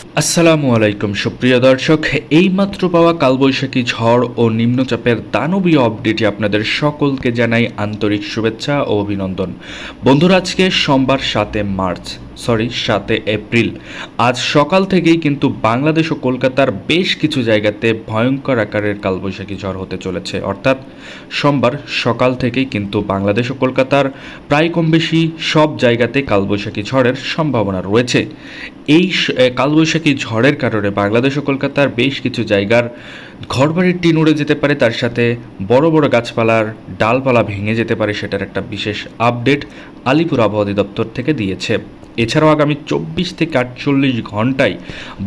আসসালামু আলাইকুম, সুপ্রিয় দর্শক। এই মাত্র পাওয়া কালবৈশাখী ঝড় ও নিম্নচাপের দানবীয় আপডেটে আপনাদের সকলকে জানাই আন্তরিক শুভেচ্ছা ও অভিনন্দন। বন্ধুরা, আজকে সোমবার সাতে মার্চ। সরি, সাতে এপ্রিল। আজ সকাল থেকেই কিন্তু বাংলাদেশ ও কলকাতার বেশ কিছু জায়গাতে ভয়ঙ্কর আকারের কালবৈশাখী ঝড় হতে চলেছে। অর্থাৎ সোমবার সকাল থেকেই কিন্তু বাংলাদেশ ও কলকাতার প্রায় কম বেশি সব জায়গাতে কালবৈশাখী ঝড়ের সম্ভাবনা রয়েছে। এই কালবৈশাখী ঝড়ের কারণে বাংলাদেশ ও কলকাতার বেশ কিছু জায়গার ঘরবাড়ির টিন উড়ে যেতে পারে, তার সাথে বড় বড় গাছপালার ডালপালা ভেঙে যেতে পারে, সেটার একটা বিশেষ আপডেট আলিপুর আবহাওয়া অধিদপ্তর থেকে দিয়েছে। এছাড়াও আগামী চব্বিশ থেকে আটচল্লিশ ঘন্টায়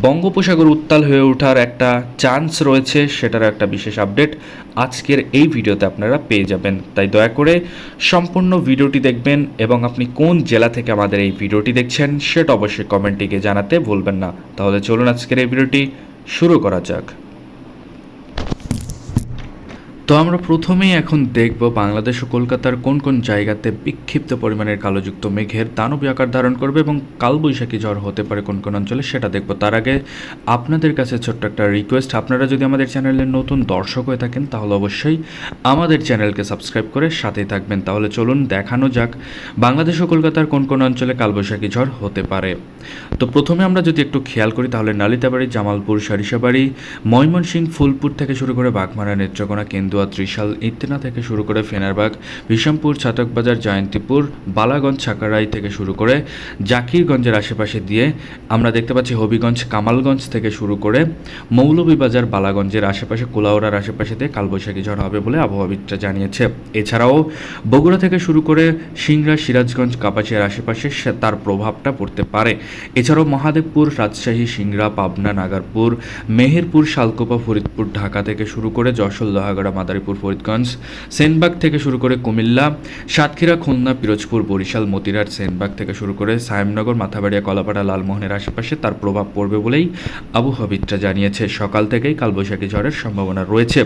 বঙ্গোপসাগর উত্তাল হয়ে ওঠার একটা চান্স রয়েছে সেটার একটা বিশেষ আপডেট আজকের এই ভিডিওতে আপনারা পেয়ে যাবেন। তাই দয়া করে সম্পূর্ণ ভিডিওটি দেখবেন এবং আপনি কোন জেলা থেকে আমাদের এই ভিডিওটি দেখছেন সেটা অবশ্যই কমেন্টে জানাতে ভুলবেন না। তাহলে চলুন আজকের এই ভিডিওটি শুরু করা যাক। তো আমরা প্রথমেই এখন দেখব বাংলাদেশ ও কলকাতার কোন কোন জায়গাতে বিক্ষিপ্ত পরিমাণের কালোযুক্ত মেঘের দানবী আকার ধারণ করবে এবং কালবৈশাখী ঝড় হতে পারে কোন কোন অঞ্চলে সেটা দেখব। তার আগে আপনাদের কাছে ছোট্ট একটা রিকোয়েস্ট আপনারা যদি আমাদের চ্যানেলের নতুন দর্শক হয়ে থাকেন তাহলে অবশ্যই আমাদের চ্যানেলকে সাবস্ক্রাইব করে সাথেই থাকবেন। তাহলে চলুন দেখানো যাক বাংলাদেশ ও কলকাতার কোন কোন অঞ্চলে কালবৈশাখী ঝড় হতে পারে। তো প্রথমে আমরা যদি একটু খেয়াল করি তাহলে নালিতাবাড়ি, জামালপুর, সারিসাবাড়ি, ময়মনসিংহ, ফুলপুর থেকে শুরু করে বাগমারা নেত্রকোনা কেন্দুয়া ত্রিশাল ইত্তেনা থেকে শুরু করে ফেনারবাগ বিষমপুর ছাতকবাজার জয়ন্তীপুর, বালাগঞ্জ ছাকারাই থেকে শুরু করে জাকিরগঞ্জের আশেপাশে দিয়ে আমরা দেখতে পাচ্ছি হবিগঞ্জ, কামালগঞ্জ থেকে শুরু করে মৌলভীবাজার, বালাগঞ্জের আশেপাশে, কোলাউড়ার আশেপাশে দিয়ে কালবৈশাখী ঝড় হবে বলে আবহাওয়াবিদরা জানিয়েছে। এছাড়াও বগুড়া থেকে শুরু করে সিংড়া, সিরাজগঞ্জ, কাপাসিয়ার আশেপাশে তার প্রভাবটা পড়তে পারে। এছাড়াও মহাদেবপুর, রাজশাহী, সিংড়া, পাবনা, নাগারপুর, মেহেরপুর, শালকোপা, ফরিদপুর, ঢাকা থেকে শুরু করে যশোর, লোহাগড়া মাদারীপুর, ফরিদগঞ্জ, সেনবাগ থেকে শুরু করে কুমিল্লা, সাতক্ষীরা, খুলনা, পিরোজপুর, বরিশাল, মতিরাট, সেনবাগ থেকে শুরু করে সায়েমনগর, মাথাবাড়িয়া, কলাপাড়া, লালমোহনের আশেপাশে তার প্রভাব পড়বে বলেই আবহাওয়াবিদরা জানিয়েছে। সকাল থেকেই কালবৈশাখী ঝড়ের সম্ভাবনা রয়েছে।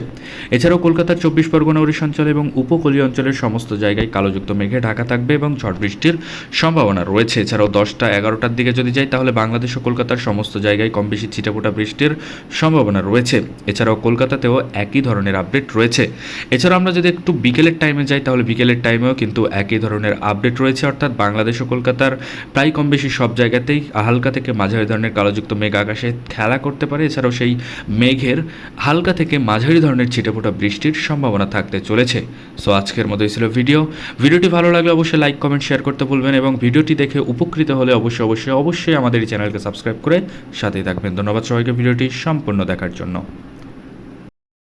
এছাড়াও কলকাতার চব্বিশ পরগনা ওড়িশা অঞ্চল এবং উপকূলীয় অঞ্চলের সমস্ত জায়গায় কালোযুক্ত মেঘে ঢাকা থাকবে এবং ঝড় বৃষ্টির সম্ভাবনা রয়েছে। এছাড়াও দশটা এগারোটার দিকে যদি যাই, তাহলে বাংলাদেশ ও কলকাতার সমস্ত জায়গায় কম বেশি ছিটাফোটা বৃষ্টির সম্ভাবনা রয়েছে। এছাড়াও কলকাতাতেও একই ধরনের আপডেট রয়েছে। এছাড়াও আমরা যদি একটু বিকেলের টাইমে যাই, তাহলে বিকেলের টাইমেও কিন্তু একই ধরনের আপডেট রয়েছে। অর্থাৎ বাংলাদেশ ও কলকাতার প্রায় কম বেশি সব জায়গাতেই হালকা থেকে মাঝারি ধরনের কালোযুক্ত মেঘ আকাশে খেলা করতে পারে। এছাড়াও সেই মেঘের হালকা থেকে মাঝারি ধরনের ছিটেফোঁটা বৃষ্টির সম্ভাবনা থাকতে চলেছে। সো আজকের মতোই ছিল ভিডিও ভিডিওটি ভালো লাগলে অবশ্যই লাইক কমেন্ট শেয়ার করতে ভুলবেন এবং ভিডিওটি দেখে উপকৃত হলে অবশ্যই অবশ্যই অবশ্যই আমাদের এই চ্যানেলকে সাবস্ক্রাইব করে সাথেই থাকবেন। ধন্যবাদ সবাইকে ভিডিওটি সম্পূর্ণ দেখার জন্য।